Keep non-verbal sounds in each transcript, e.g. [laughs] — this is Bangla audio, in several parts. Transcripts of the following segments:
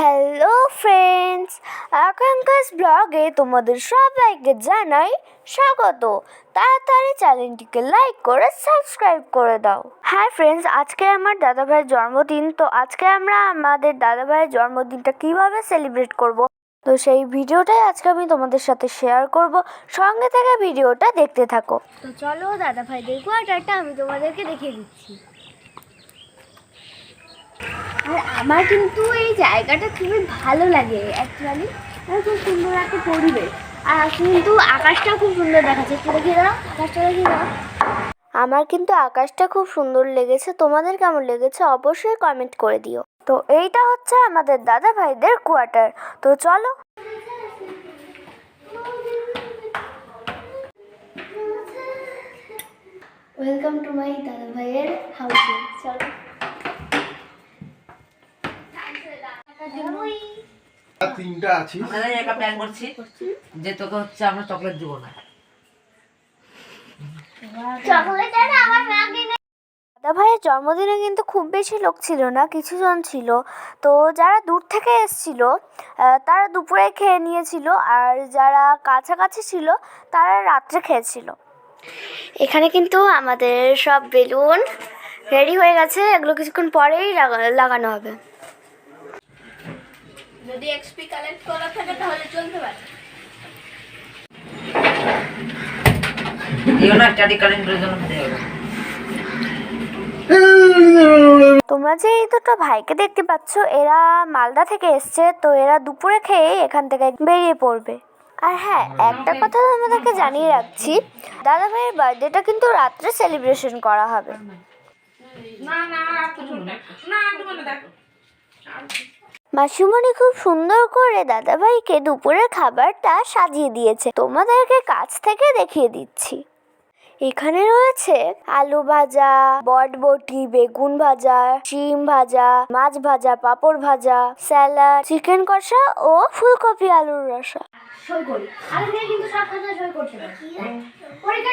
হ্যালো ফ্রেন্ডস আকাঙ্কাস ব্লগে তোমাদের সবাইকে জানাই স্বাগত। তাড়াতাড়ি চ্যানেলটিকে লাইক করে সাবস্ক্রাইব করে দাও। হ্যাঁ ফ্রেন্ডস আজকে আমার দাদাভাইয়ের জন্মদিন, তো আজকে আমরা আমাদের দাদাভাইয়ের জন্মদিনটা কীভাবে সেলিব্রেট করব? তো সেই ভিডিওটাই আজকে আমি তোমাদের সাথে শেয়ার করব। সঙ্গে থেকে ভিডিওটা দেখতে থাকো। তো চলো দাদাভাইদের কোয়ার্টারটা আমি তোমাদেরকে দেখিয়ে দিচ্ছি। আর আমার কিন্তু এই জায়গাটা খুবই ভালো লাগে অ্যাকচুয়ালি আর খুব সুন্দর একটা পরিবেশ। আর কিন্তু আকাশটা খুব সুন্দর দেখাচ্ছে। একটু দেখিয়ে দাও আকাশটা দেখিয়ে দাও। আমার কিন্তু আকাশটা খুব সুন্দর লেগেছে। তোমাদের কেমন লেগেছে অবশ্যই কমেন্ট করে দিও। তো এইটা হচ্ছে আমাদের দাদা ভাইদের কোয়ার্টার তো চলো। ওয়েলকাম টু মাই দাদা ভাইয়ের হাউসে চলো আর তিনটা আছিস। আমরা একটা প্ল্যান করছি। যে তোকে হচ্ছে আমরা চকলেট দিব না। দাদা ভাইয়ের জন্মদিনে কিন্তু খুব বেশি লোক ছিল না কিছু জন ছিল। তো যারা দূর থেকে এসছিল তারা দুপুরে খেয়ে নিয়েছিল আর যারা কাছাকাছি ছিল তারা রাত্রে খেয়েছিল। এখানে কিন্তু আমাদের সব বেলুন রেডি হয়ে গেছে। এগুলো কিছুক্ষণ পরেই লাগা- লাগানো হবে। যদি এক্সপি কালেক্ট করা থাকে তাহলে চলতে পারে। না তোমরা যে এই দুটো ভাইকে দেখতে পাচ্ছ এরা মালদা থেকে এসছে তো এরা দুপুরে খেয়ে এখান থেকে বেরিয়ে পড়বে। আর হ্যাঁ একটা কথা তোমাদেরকে জানিয়ে রাখছি দাদা ভাইয়ের বার্থডেটা কিন্তু রাত্রে সেলিব্রেশন করা হবে। মাসিমণি খুব সুন্দর করে দাদাভাইকে দুপুরের খাবারটা সাজিয়ে দিয়েছে। তোমাদেরকে কাছ থেকে দেখিয়ে দিচ্ছি। এখানে রয়েছে আলু ভাজা বটবটি বেগুন ভাজা শিম ভাজা মাছ ভাজা পাঁপড় ভাজা স্যালাড চিকেন কষা ও ফুলকপি আলুর রসা। সই করি। আগে থেকে কিন্তু সব খাতা সই করতে হবে পরীক্ষা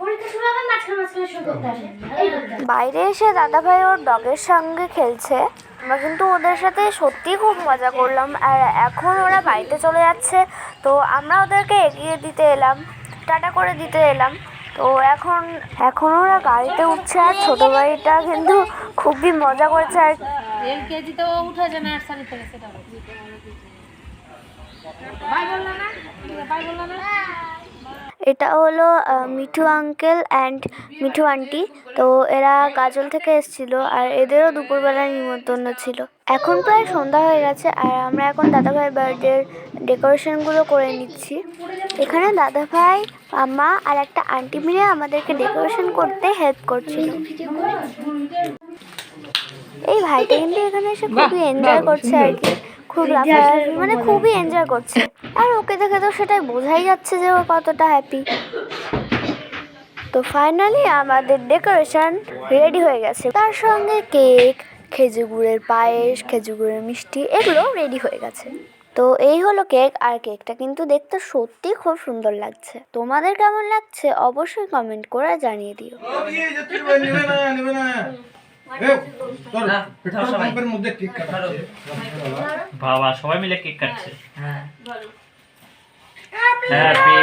পরীক্ষা শুরু হবে মাঝখানে মাঝখানে সই করতে হবে। এই করতে হবে। বাইরে এসে দাদাভাই ওর ডগের সঙ্গে খেলছে। আমরা কিন্তু ওদের সাথে সত্যি খুব মজা করলাম। আর এখন ওরা বাড়িতে চলে যাচ্ছে। তো আমরা ওদেরকে এগিয়ে দিতে এলাম। টাটা করে দিতে এলাম। তো এখন এখন ওরা গাড়িতে উঠছে আর ছোটো ভাইটা কিন্তু খুবই মজা করছে আর এলকেজিতেও উঠেছে নার্সারি থেকে সেটা। বাই বলল না? বাই বলল না? এটা হলো Mithu uncle and Mithu aunty তো এরা গাজল থেকে এসেছিল আর এদেরও দুপুরবেলা নিমন্ত্রণ ছিল। এখন প্রায় সন্ধ্যা হয়ে গেছে আর আমরা এখন দাদাভাই বার্থডের ডেকোরেশনগুলো করে নিচ্ছি। এখানে দাদাভাই মা আর একটা আন্টি মিলে আমাদেরকে ডেকোরেশন করতে হেল্প করছিল। এই ভাইটা কিন্তু এখানে এসে খুবই এনজয় করছে আর কি। খুব লাফালাফি মানে খুবই এনজয় করছে। আর ওকে দেখে তো সেটাই বোঝাই যাচ্ছে যে ও কতটা হ্যাপি তো ফাইনালি আমাদের ডেকোরেশন রেডি হয়ে গেছে। তার সঙ্গে কেক খেজুর গুড়ের পায়েস খেজুর গুড়ের মিষ্টি এগুলো রেডি হয়ে গেছে। তো এই হলো কেক আর কেকটা কিন্তু দেখতে সত্যি খুব সুন্দর লাগছে। তোমাদের কেমন লাগছে অবশ্যই কমেন্ট করে জানিয়ে দিও। বাবা সবাই মিলে কেক কাটছে। হ্যাঁ হ্যাপি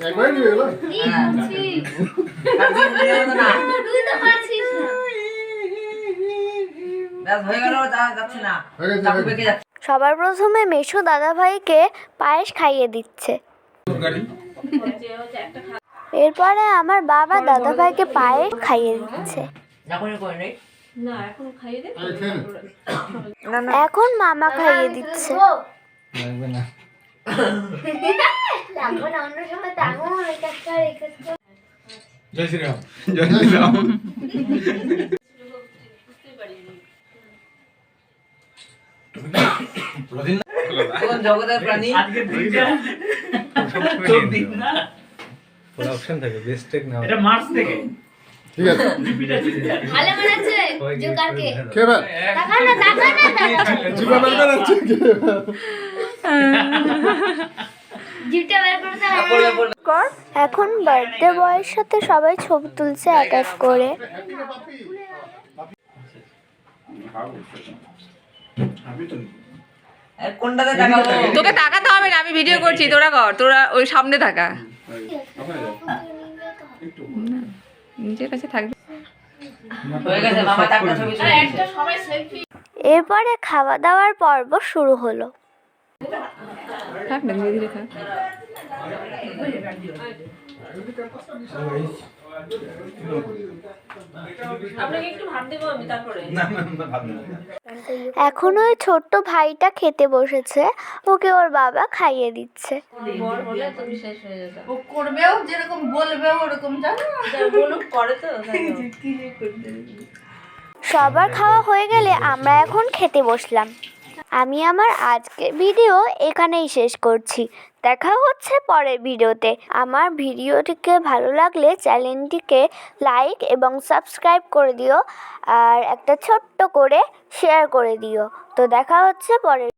বার্থডে মোমবাতি তো নিভাই একবার নিবে এলো তুই তো পারছিস না গেল যাচ্ছে না গেছে, চাকু পেকে যাচ্ছে সবার প্রথমে মেশো দাদাভাইকে পায়েস খাইয়ে দিচ্ছে। এরপরে আমার বাবা দাদা দাদাভাইকে পায়েস খাইয়ে দিচ্ছে। এখন মামা খাইয়ে দিচ্ছে। [laughs] না লাগবে অন্য সময় তাগো এটা একটা রেখে জয় শ্রীরাম জয় শ্রীরাম জগতের প্রাণী না অপশন থাকে বেস্ট টেক নাও এটা মার্চ থেকে ঠিক আছে ভালো বানাচ্ছে জোকারকে খেবার টাকা না। না টাকা জিবা বের? করাচ্ছে এখন বার্থডে বয়ের সাথে সবাই ছবি তুলছে এক এক করে তোকে তাকাতে হবে না আমি ভিডিও করছি তোরা কর তোরা ওই সামনে থাকা। নিজের কাছে থাকবে। হয়ে। এরপরে খাওয়া দাওয়ার পর্ব শুরু হলো। থাক না ধীরে ধীরে থাক এখন ওই ছোট্ট ভাইটা খেতে বসেছে ওকে ওর বাবা খাইয়ে দিচ্ছে। ও করবেও যেরকম বলবেও ওরকম জানো? [laughs] সবার খাওয়া হয়ে গেলে আমরা এখন খেতে বসলাম। আমি আমার আজকের ভিডিও এখানেই শেষ করছি। দেখা হচ্ছে পরের ভিডিওতে। আমার ভিডিওটিকে ভালো লাগলে চ্যানেলটিকে লাইক এবং সাবস্ক্রাইব করে দিও। আর একটা ছোট্ট করে শেয়ার করে দিও। তো দেখা হচ্ছে পরের